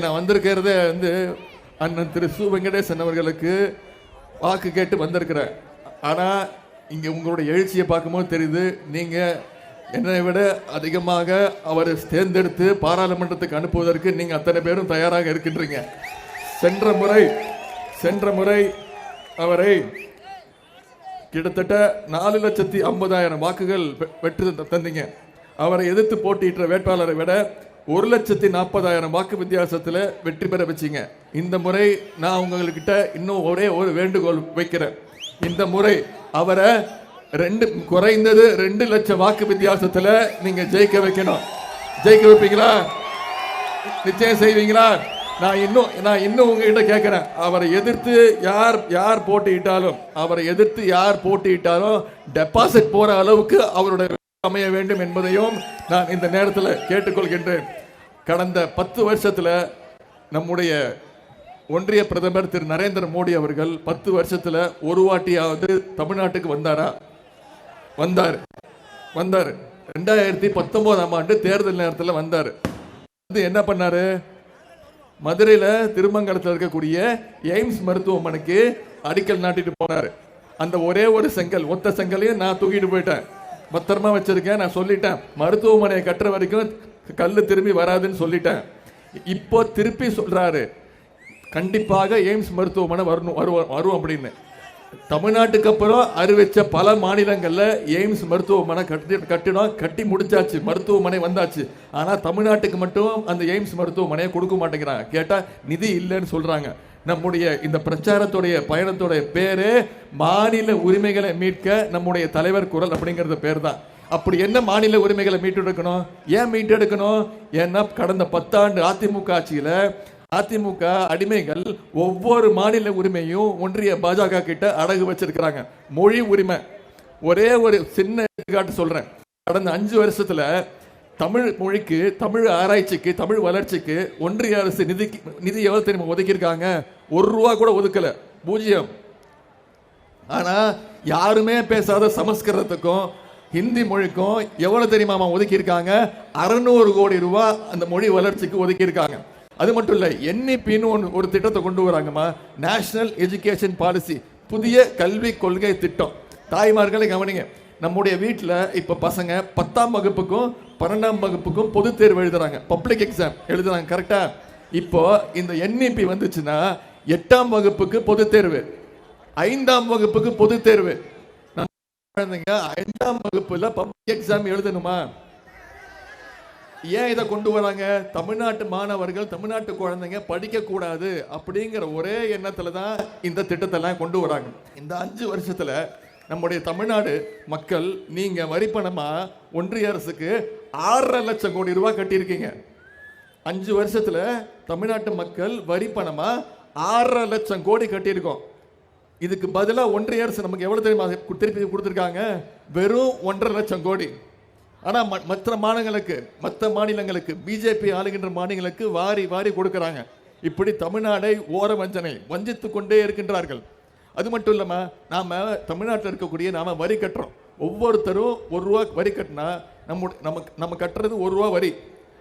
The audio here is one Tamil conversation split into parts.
நான் வந்திருக்கிறதே வந்து அண்ணன் திரு சு வெங்கடேசன் அவர்களுக்கு வாக்கு கேட்டு வந்திருக்கிறேன். ஆனால் இங்கே உங்களுடைய எழுச்சியை பார்க்கும்போது தெரியுது நீங்கள் என்னை விட அதிகமாக அவரை தேர்ந்தெடுத்து பாராளுமன்றத்துக்கு அனுப்புவதற்கு நீங்கள் அத்தனை பேரும் தயாராக இருக்கின்றீங்க. சென்ற முறை சென்ற முறை அவரை கிட்டத்தட்ட நாலு லட்சத்தி ஐம்பதாயிரம் வாக்குகள் பெ- பெற்று த- தந்தீங்க. அவரை எதிர்த்து போட்டியிட்ட வேட்பாளரை விட ஒரு லட்சத்தி நாற்பதாயிரம் வாக்கு வித்தியாசத்தில் வெற்றி பெற வச்சிங்க. இந்த முறை நான் உங்கள்கிட்ட இன்னும் ஒரே ஒரு வேண்டுகோள் வைக்கிறேன். இந்த முறை அவரை ரெண்டு குறைந்தது ரெண்டு லட்சம் வாக்கு வித்தியாசத்தில் நீங்கள் ஜெயிக்க வைக்கணும். ஜெயிக்க வைப்பீங்களா? நிச்சயம் செய்வீங்களா? நான் இன்னும் நான் இன்னும் உங்ககிட்ட கேட்குறேன். அவரை எதிர்த்து யார் யார் போட்டியிட்டாலும் அவரை எதிர்த்து யார் போட்டியிட்டாலும் டெபாசிட் போகிற அளவுக்கு அவருடைய அமைய வேண்டும் என்பதையும் நான் இந்த நேரத்தில் கேட்டுக்கொள்கின்றேன். கடந்த பத்து வருஷத்தில் நம்முடைய ஒன்றிய பிரதமர் திரு நரேந்திர மோடி அவர்கள் பத்து வருஷத்தில் ஒரு வாட்டியாவது தமிழ்நாட்டுக்கு வந்தாரா? வந்தார். வந்தார். ரெண்டாயிரத்தி பத்தொன்பதாம் ஆண்டு தேர்தல் நேரத்தில் வந்தார். வந்து என்ன பண்ணாரு? மதுரையில் திருமங்கலத்தில் இருக்கக்கூடிய எய்ம்ஸ் மருத்துவமனைக்கு அடிக்கல் நாட்டிட்டு போனார். அந்த ஒரே ஒரு செங்கல் ஒத்த செங்கலையும் நான் தூக்கிட்டு போயிட்டேன். பத்திரமா வச்சிருக்கேன் நான் சொல்லிட்டேன். மருத்துவமனையை கட்டுற வரைக்கும் கல் திரும்பி வராதுன்னு சொல்லிட்டேன். இப்போ திருப்பி சொல்றாரு கண்டிப்பாக எய்ம்ஸ் மருத்துவமனை வரணும் வருவோம் வரும் அப்படின்னு. தமிழ்நாட்டுக்கு அப்புறம் அறிவிச்ச பல மாநிலங்களில் எய்ம்ஸ் மருத்துவமனை கட்டி கட்டிடம் கட்டி முடிச்சாச்சு மருத்துவமனை வந்தாச்சு. ஆனால் தமிழ்நாட்டுக்கு மட்டும் அந்த எய்ம்ஸ் மருத்துவமனையை கொடுக்க மாட்டேங்கிறாங்க. கேட்டால் நிதி இல்லைன்னு சொல்கிறாங்க நம்முடைய இந்த பிரச்சாரத்துடைய பயணத்துடைய பேரு மாநில உரிமைகளை மீட்க நம்முடைய தலைவர் குரல் அப்படிங்கிறது பேர் தான் அப்படி என்ன மாநில உரிமைகளை மீட்டெடுக்கணும்? ஏன் மீட்டெடுக்கணும்? ஏன்னா கடந்த பத்தாண்டு அதிமுக ஆட்சியில அதிமுக அடிமைகள் ஒவ்வொரு மாநில உரிமையும் ஒன்றிய பாஜக கிட்ட அடகு வச்சிருக்கிறாங்க. மொழி உரிமை. ஒரே ஒரு சின்ன எடுத்துக்காட்டு சொல்றேன். கடந்த அஞ்சு வருஷத்துல தமிழ் மொழிக்கு தமிழ் ஆராய்ச்சிக்கு தமிழ் வளர்ச்சிக்கு ஒன்றிய அரசு நிதிக்கு நிதி எவ்வளவு தெரியுமா ஒதுக்கியிருக்காங்க? ஒரு ரூபா கூட ஒதுக்கல. பூஜ்ஜியம். ஆனா யாருமே பேசாத சமஸ்கிருதத்துக்கும் ஹிந்தி மொழிக்கும் எவ்வளவு தெரியுமா ஒதுக்கியிருக்காங்க? அறநூறு அறுநூறு கோடி ரூபாய் அந்த மொழி வளர்ச்சிக்கு ஒதுக்கியிருக்காங்க. அது மட்டும் இல்லை என்இபின்னு ஒன்று ஒரு திட்டத்தை கொண்டு வராங்கம்மா. நேஷனல் எஜுகேஷன் பாலிசி புதிய கல்வி கொள்கை திட்டம். தாய்மார்களை கவனிங்க. நம்முடைய வீட்டில் இப்போ பசங்க பத்தாம் வகுப்புக்கும் பன்னெண்டாம் வகுப்புக்கும் பொதுத்தேர்வு எழுதுறாங்க. பப்ளிக் எக்ஸாம் எழுதுறாங்க கரெக்டாக இப்போ இந்த என்இபி வந்துச்சுன்னா எட்டாம் வகுப்புக்கு பொது தேர்வு. ஐந்தாம் வகுப்புக்கு பொதுத் தேர்வு. குழந்தைங்க ஐந்தாம் வகுப்புல பப்ளிக் எக்ஸாம் எழுதணுமா? ஏன் இதை கொண்டு வராங்க? தமிழ்நாட்டு மாணவர்கள் தமிழ்நாட்டு குழந்தைங்க படிக்க கூடாது அப்படிங்கிற ஒரே எண்ணத்துல தான் இந்த திட்டத்தெல்லாம் கொண்டு வராங்க. இந்த அஞ்சு வருஷத்துல நம்முடைய தமிழ்நாடு மக்கள் நீங்க வரி ஒன்றிய அரசுக்கு ஆறரை லட்சம் கோடி ரூபாய் கட்டியிருக்கீங்க. அஞ்சு வருஷத்துல தமிழ்நாட்டு மக்கள் வரி ஆறரை லட்சம் கோடி கட்டியிருக்கோம். இதுக்கு பதிலாக ஒன்றிய அரசு நமக்கு எவ்வளோ தெரியுமா? திருப்பி கொடுத்துருக்காங்க? வெறும் ஒன்றரை லட்சம் கோடி. ஆனால் ம- மற்ற மாநிலங்களுக்கு மற்ற மாநிலங்களுக்கு பிஜேபி ஆளுகின்ற மாநிலங்களுக்கு வாரி வாரி கொடுக்குறாங்க. இப்படி தமிழ்நாடை ஓர வஞ்சனை வஞ்சித்து கொண்டே இருக்கின்றார்கள். அது மட்டும் இல்லாமல் நாம் தமிழ்நாட்டில் இருக்கக்கூடிய நாம் வரி கட்டுறோம். ஒவ்வொருத்தரும் ஒரு ரூபா வரி கட்டினா நம்ம நமக்கு நம்ம கட்டுறது ஒரு ரூபா வரி.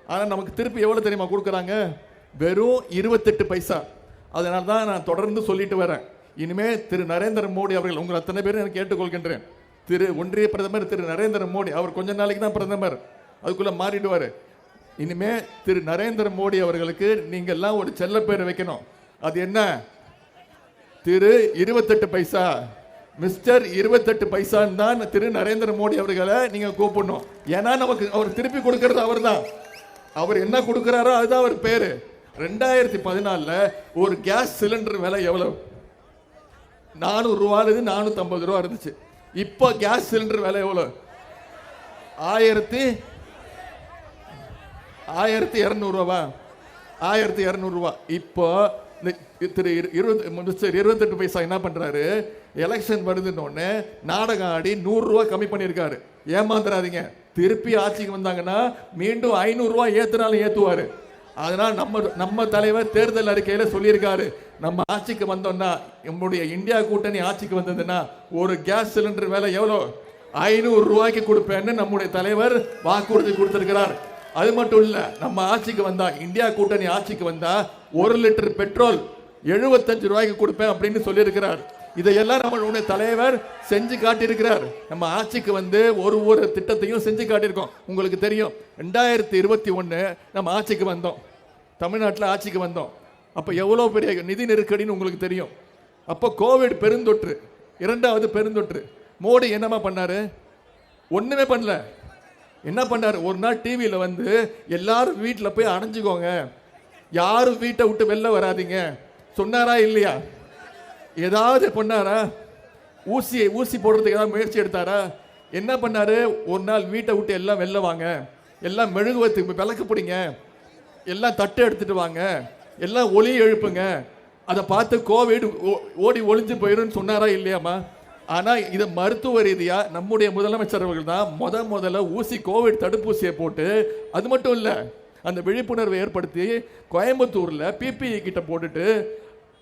ஆனால் நமக்கு திருப்பி எவ்வளோ தெரியுமா கொடுக்குறாங்க? வெறும் இருபத்தெட்டு பைசா. அதனால தான் நான் தொடர்ந்து சொல்லிட்டு வரேன். இனிமே திரு நரேந்திர மோடி அவர்கள் உங்கள் அத்தனை பேரும் நான் கேட்டுக்கொள்கின்றேன். திரு ஒன்றிய பிரதமர் திரு நரேந்திர மோடி அவர் கொஞ்ச நாளைக்கு தான் பிரதமர். அதுக்குள்ளே மாறிடுவார். இனிமே திரு நரேந்திர மோடி அவர்களுக்கு நீங்கள்லாம் ஒரு செல்ல பேர் வைக்கணும். அது என்ன? திரு இருபத்தெட்டு பைசா. மிஸ்டர் இருபத்தெட்டு பைசான்னு தான் திரு நரேந்திர மோடி அவர்களை நீங்கள் கூப்பிடணும். ஏன்னா நமக்கு அவர் திருப்பி கொடுக்கறது அவர்தான். அவர் என்ன கொடுக்குறாரோ அதுதான் அவர் பேர். ரெண்டாயிரத்தி பதினாலில் ஒரு கேஸ் சிலிண்டர் விலை எவ்வளவு? நானூறு ரூபாய் நானூற்றம்பது ரூபா இருந்துச்சு. இப்போ கேஸ் சிலிண்டர் விலை எவ்வளோ ஆயிரத்தி ஆயிரத்தி இரநூறுவா ஆயிரத்தி இரநூறுவா இப்போ திரு இரு- இருபது மினிஸ்டர் இருபத்தெட்டு பைசா என்ன பண்ணுறாரு எலெக்ஷன் வருதுன்னு நாடகம் ஆடி நூறுரூவா கம்மி பண்ணியிருக்காரு. ஏமாந்துடாதீங்க திருப்பி ஆட்சிக்கு வந்தாங்கன்னா மீண்டும் ஐநூறுரூவா ஏற்றுனாலும் ஏற்றுவார் அதனால் நம்ம நம்ம தலைவர் தேர்தல் அறிக்கையில் சொல்லியிருக்காரு. நம்ம ஆட்சிக்கு வந்தோம்னா நம்முடைய இந்தியா கூட்டணி ஆட்சிக்கு வந்ததுன்னா ஒரு கேஸ் சிலிண்டர் மேலே எவ்வளோ? ஐநூறு ரூபாய்க்கு கொடுப்பேன்னு நம்முடைய தலைவர் வாக்குறுதி கொடுத்திருக்கிறார். அது மட்டும் இல்லை நம்ம ஆட்சிக்கு வந்தா இந்தியா கூட்டணி ஆட்சிக்கு வந்தா ஒரு லிட்டர் பெட்ரோல் எழுபத்தஞ்சு ரூபாய்க்கு கொடுப்பேன் அப்படின்னு சொல்லியிருக்கிறார். இதையெல்லாம் நம்மளுடைய தலைவர் செஞ்சு காட்டியிருக்கிறார். நம்ம ஆட்சிக்கு வந்து ஒரு ஒரு திட்டத்தையும் செஞ்சு காட்டியிருக்கோம். உங்களுக்கு தெரியும் ரெண்டாயிரத்தி இருபத்தி ஒன்று நம்ம ஆட்சிக்கு வந்தோம். தமிழ்நாட்டில் ஆட்சிக்கு வந்தோம். அப்போ எவ்வளோ பெரிய நிதி நெருக்கடின்னு உங்களுக்கு தெரியும். அப்போ கோவிட் பெருந்தொற்று இரண்டாவது பெருந்தொற்று. மோடி என்னமா பண்ணாரு? ஒன்றுமே பண்ணல. என்ன பண்ணாரு? ஒரு நாள் டிவியில் வந்து எல்லாரும் வீட்டில் போய் அணைஞ்சிக்கோங்க. யாரும் வீட்டை விட்டு வெளில வராதீங்க. சொன்னாரா இல்லையா? ஏதாவது பண்ணாரா? ஊசி ஊசி போடுறதுக்கு ஏதாவது முயற்சி எடுத்தாரா? என்ன பண்ணாரு? ஒரு நாள் வீட்டை விட்டு எல்லாம் வெளில வாங்க. எல்லாம் மெழுகுவத்துக்கு விளக்கு பிடிங்க. எல்லாம் தட்டு எடுத்துட்டு வாங்க. எல்லாம் ஒளி எழுப்புங்க. அதை பார்த்து கோவிட் ஓ- ஓடி ஒளிஞ்சு போயிடும்னு சொன்னாரா இல்லையாம்மா? ஆனால் இதை மருத்துவ ரீதியாக நம்முடைய முதலமைச்சர் அவர்கள் தான் முத முதல்ல ஊசி கோவிட் தடுப்பூசியை போட்டு அது மட்டும் இல்லை அந்த விழிப்புணர்வை ஏற்படுத்தி கோயம்புத்தூரில் பிபிஇ கிட்ட போட்டுட்டு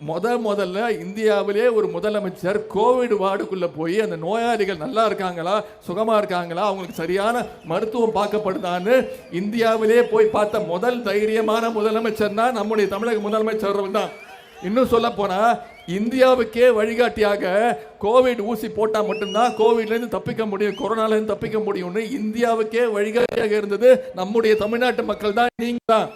முத முதல்ல இந்தியாவிலே ஒரு முதலமைச்சர் கோவிட் வார்டுக்குள்ளே போய் அந்த நோயாளிகள் நல்லா இருக்காங்களா சுகமாக இருக்காங்களா அவங்களுக்கு சரியான மருத்துவம் பார்க்கப்படுதான்னு இந்தியாவிலே போய் பார்த்த முதல் தைரியமான முதலமைச்சர் தான் நம்முடைய தமிழக முதலமைச்சர் தான் இன்னும் சொல்ல போனால் இந்தியாவுக்கே வழிகாட்டியாக கோவிட் ஊசி போட்டால் மட்டும்தான் கோவிட்லேருந்து தப்பிக்க முடியும் கொரோனாலேருந்து தப்பிக்க முடியும்னு இந்தியாவுக்கே வழிகாட்டியாக இருந்தது நம்முடைய தமிழ்நாட்டு மக்கள் தான் நீங்கள் தான்